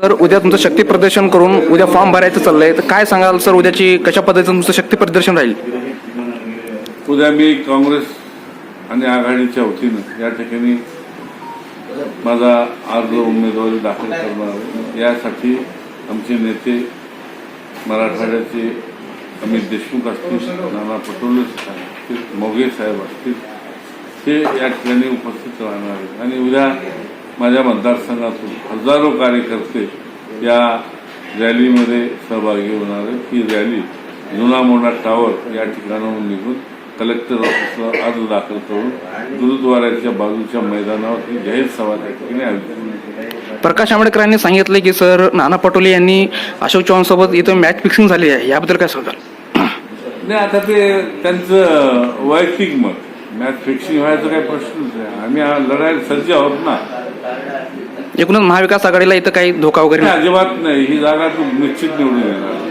Sir उद्या तुमचं शक्ती प्रदर्शन करून उद्या फॉर्म भरायचं चाललंय तर काय सांगाल सर उद्याची कशा पद्धतीचं तुमचं शक्ती प्रदर्शन राहील? उद्या मी काँग्रेस आणि आघाडीच्या वतीनं या ठिकाणी माझा अर्ज उमेदवारी दाखल करणार आहे. यासाठी आमचे नेते मराठवाड्याचे अमित देशमुख असतील नाना पटोले असतील मोगे साहेब असतील ते या ठिकाणी उपस्थित राहणार आहेत. आणि उद्या माझ्या मतदारसंघातून हजारो कार्यकर्ते या रॅलीमध्ये सहभागी होणार आहेत. ही रॅली जुना मोठा टावर या ठिकाणाहून निघून कलेक्टर ऑफिसला अर्ज दाखल करून गुरुद्वाऱ्याच्या बाजूच्या मैदानावर ही जाहीर सभा त्या ठिकाणी आयोजित. प्रकाश आंबेडकरांनी सांगितलं की सर नाना पटोले यांनी अशोक चव्हाण सोबत इथं मॅच फिक्सिंग झाली आहे. याबद्दल काय सांगाल? नाही आता ते त्यांचं वैयक्तिक मत मॅच फिक्सिंग व्हायचा काही प्रश्नच नाही. आम्ही लढायला सज्ज आहोत ना. एकूणच महाविकास आघाडीला इथं काही धोका वगैरे नाही, अजिबात नाही. ही जागा निश्चित निवडून येणार.